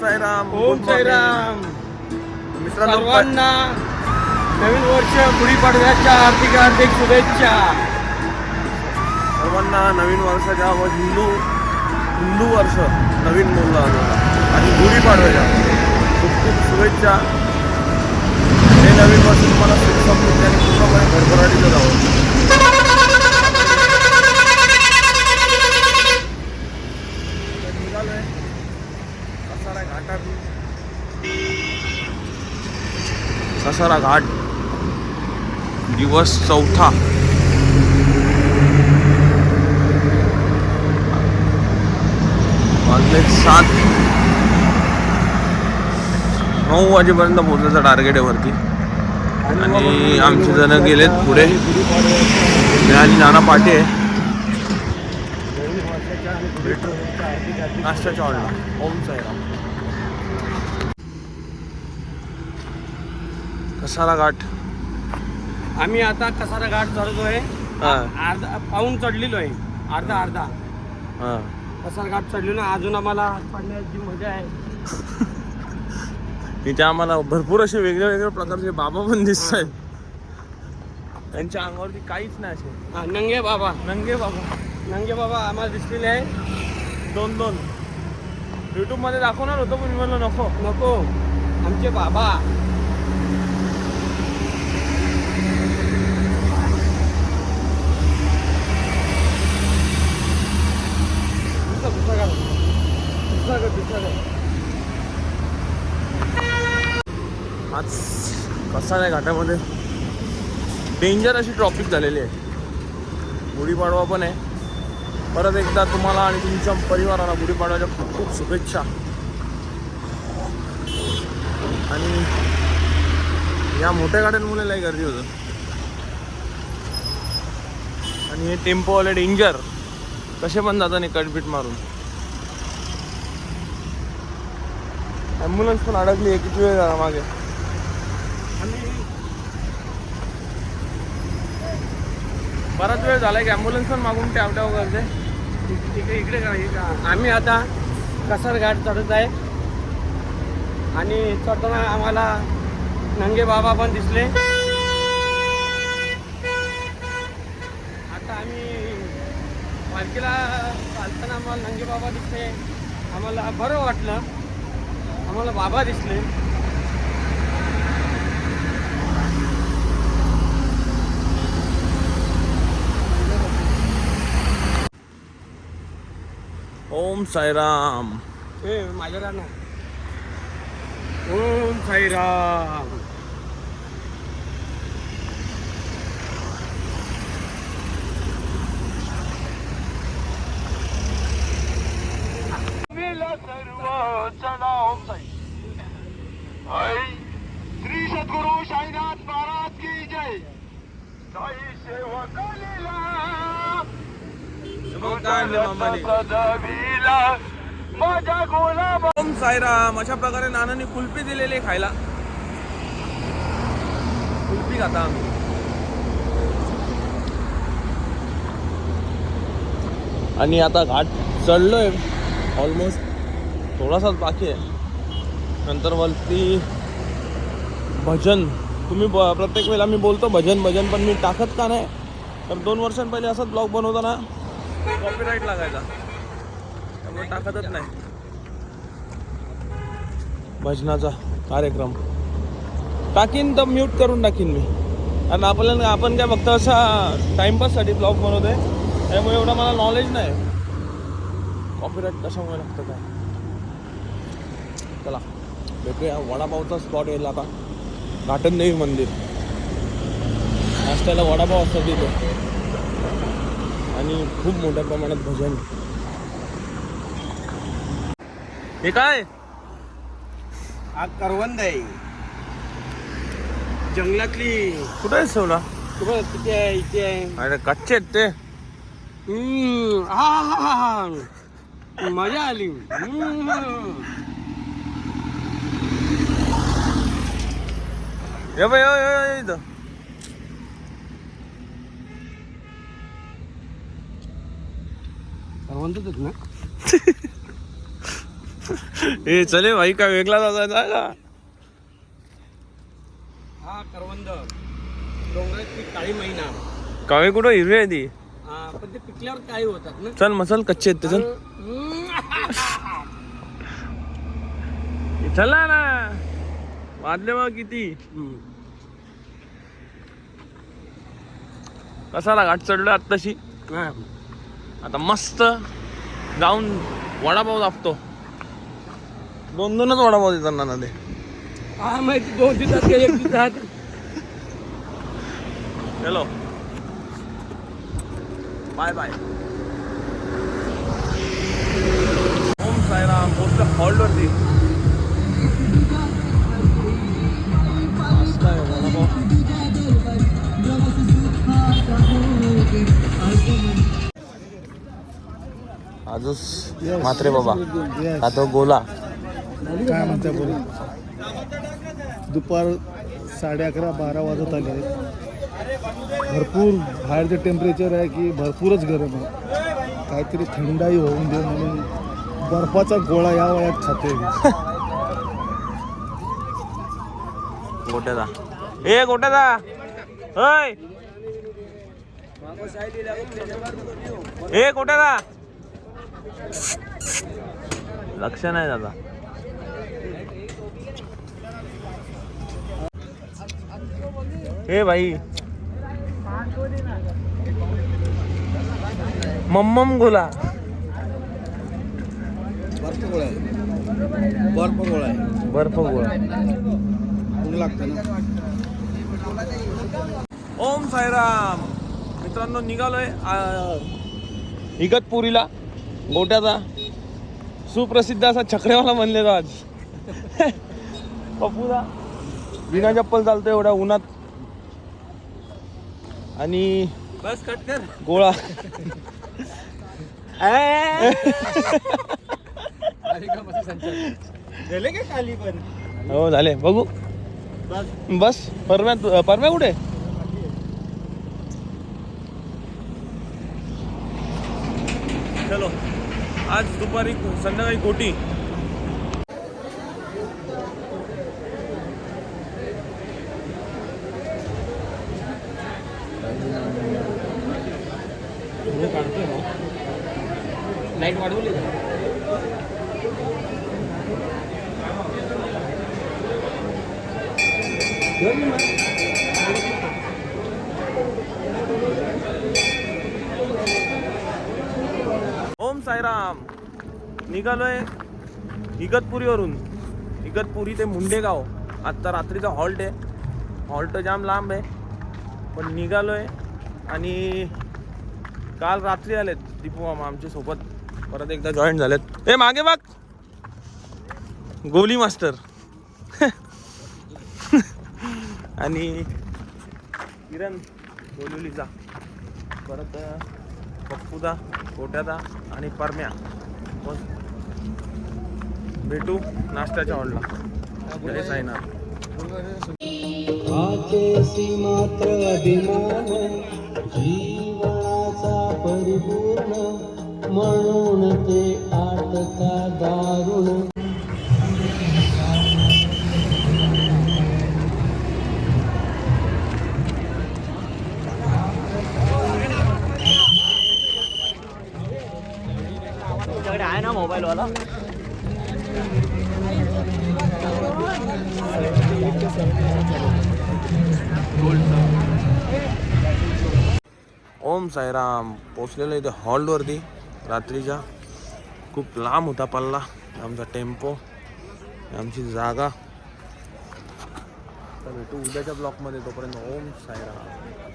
साईराम ओम साईराम. मित्रांनो सर्वांना नवीन वर्ष गुढीपाडव्याच्या हार्दिक हार्दिक शुभेच्छा. सर्वांना नवीन वर्षाच्या व हिंदू हिंदू वर्ष नवीन बोलला आणि गुढीपाडव्याच्या खूप खूप शुभेच्छा. हे नवीन वर्ष तुम्हाला सुख समृद्धी आणि पूर्णपणे भरभराटीचं जावं निघालोय कसारा घाटात कसारा घाट. दिवस चौथा. वाजले सात. नऊ वाजेपर्यंत पोहोचायचं टार्गेट आहे वरती. आणि आमचे जण गेलेत पुढे. आणि नाना पाटे. नाश्ताच्या ऑर्डर ओम साईराम. कसारा घाट आम्ही आता कसारा घाट चढतोय हा. अर्धा पाऊन चढलेलो आहे अर्धा अर्धा. हा. कसारा घाट चढलेलो अजून आम्हाला चढण्याची मजा आहे. तिथे आम्हाला भरपूर असे वेगळ्या वेगळ्या प्रकारचे बाबा पण दिसत आहेत त्यांच्या अंगावरती काहीच नाही असे. हा, नंगे बाबा. नंगे बाबा. नंगे बाबा आम्हाला दिसलेले आहे. दोन दोन. युट्यूबमध्ये दाखवणार होतो पण मी म्हणलं नको. नको. आमचे बाबा. दुसरा- दुसरा दुसरा दुसरा आज घाटामध्ये. डेंजर अशी ट्रॉफिक झालेली आहे. गुढीपाडवा पण आहे. परत एकदा तुम्हाला आणि तुमच्या परिवाराला गुढीपाडव्याच्या खूप खूप शुभेच्छा. आणि या मोठ्या गाड्यांमुळे लय गर्दी होतं. आणि हे टेम्पोवाले डेंजर कसे पण जातात नाही कटबीट मारून. ॲम्ब्युलन्स पण अडकली आहे किती वेळ झाला मागे. बराच वेळ झाला की ॲम्ब्युलन्स पण मागून ते टॅव करते इकडे इकडे करा, आम्ही आता कसर घाट चढत आहे. आणि चढताना आम्हाला नंगे बाबा पण दिसले. आता आम्ही पालखीला चालताना आम्हाला नंगे बाबा दिसले. आम्हाला बरं वाटलं. आम्हाला बाबा दिसले. ओम साईराम. हे माझ्या ओम साईराम. श्री सद्गुरु साईनाथ महाराज की जय. साई सेवकालीला सदवीला माझ्या साईराम अशा प्रकारे नानांनी कुल्फी दिलेली खायला. कुल्फी खाता आम्ही. आणि आता घाट चढलोय. ऑलमोस्ट थोडासाच बाकी आहे. नंतर वरती भजन. तुम्ही ब प्रत्येक वेळेला मी बोलतो भजन भजन पण मी टाकत का नाही? तर दोन वर्षां पहिले असाच ब्लॉग बनवताना. कॉपीराईट लागायचा. त्यामुळे टाकतच नाही. भजनाचा कार्यक्रम. टाकीन तर म्यूट करून टाकीन मी. कारण आपल्याला आपण काय फक्त असा टाइमपाससाठी ब्लॉग बनवतोय. त्यामुळे एवढं मला नॉलेज नाही. कॉपीराईट कशामुळे लागतं काय? चला. भेटूया. वडापावचा स्पॉट येईल आता. घाटन देवी मंदिर. नाश्त्याला वडापाव असतात तिथे. आणि खूप मोठ्या प्रमाणात भजन. हे काय? हा करवंद आहे. जंगलातली. कुठे आहे सेवला बघ किती आहे इथे आहे. अरे कच्चे आहेत ते. हम्म, हा हा हा हा. मजा आली. हम्म. ये बाई, ये, इथं आहेत ना. ए चले भाई का वेगळा जायचा का हा करवंद. डोंगराची काळी महिना कावे कुठं? हिरवी आहे ती. हा पण ते पिकल्यावर काळी होतात ना. चल मसल कच्चे आहेत ते चल. चला ना. वाजले मग किती कसाला घाट चढलो आत्ताशी? आता मस्त जाऊन वडापाव दाबतो. दोन दोनच वडापाव देतात ना ते हा माहिती दोन दिवसात गेले दिवसात hello. Bye bye. Om Sairam पोचलं हॉलवरती. वडापाव आजच मात्रे बाबा आता गोला. काय म्हणता बोल. दुपार साडे अकरा बारा वाजत आले. भरपूर बाहेरचं टेम्परेचर आहे की भरपूरच गरम आहे. काहीतरी थंडाई होऊन दे म्हणून बर्फाचा गोळा या वयात खाते गोट्याचा. ए गोट्याचा होय. ए गोट्याचा लक्ष नाही दादा. ए भाई मम्मम गोला. बर्फ गोळा आहे. बर्फ गोळा आहे. बर्फ गोळा. लागतं ना. ओम साईराम. मित्रांनो निघालोय इगतपुरीला गोट्याचा. सुप्रसिद्ध असा छकड्यावाला म्हणलेलो आज. पप्पूदा बिना चप्पल चालतो एवढ्या उन्हात. आणि बस कट कर. गोळा. गेले का खाली पण? हो झाले. बघू. बस. परम्या परम्या कुठे? चलो आज दुपारी संध्याकाळी कोटी. लाइट वाढवली का? ओम साईराम. निघालोय इगतपुरीवरून. इगतपुरी ते मुंडेगाव. आत्ता रात्रीचा हॉल्ट आहे. हॉल्ट जाम लांब आहे. पण निघालोय आणि काल रात्री आलेत दीपू मामा आमच्यासोबत. परत एकदा जॉईन झालेत. ए मागे बघ. गोली मास्टर आणि किरण गोलुलीचा. परत पप्पूदा गोट्यादा आणि परम्या. मग भेटू नाश्त्याच्या हॉलला. जय साईनाथ आतेसी मात्र अभिमान जीवनाचा परिपूर्ण म्हणून ते आटका दारुण. आहे ओम साईराम. पोचलेलो इथे हॉलवरती रात्रीच्या. खूप लांब होता पल्ला. आमचा टेम्पो. आमची जागा. तर भेटू उद्याच्या ब्लॉकमध्ये तोपर्यंत ओम साईराम.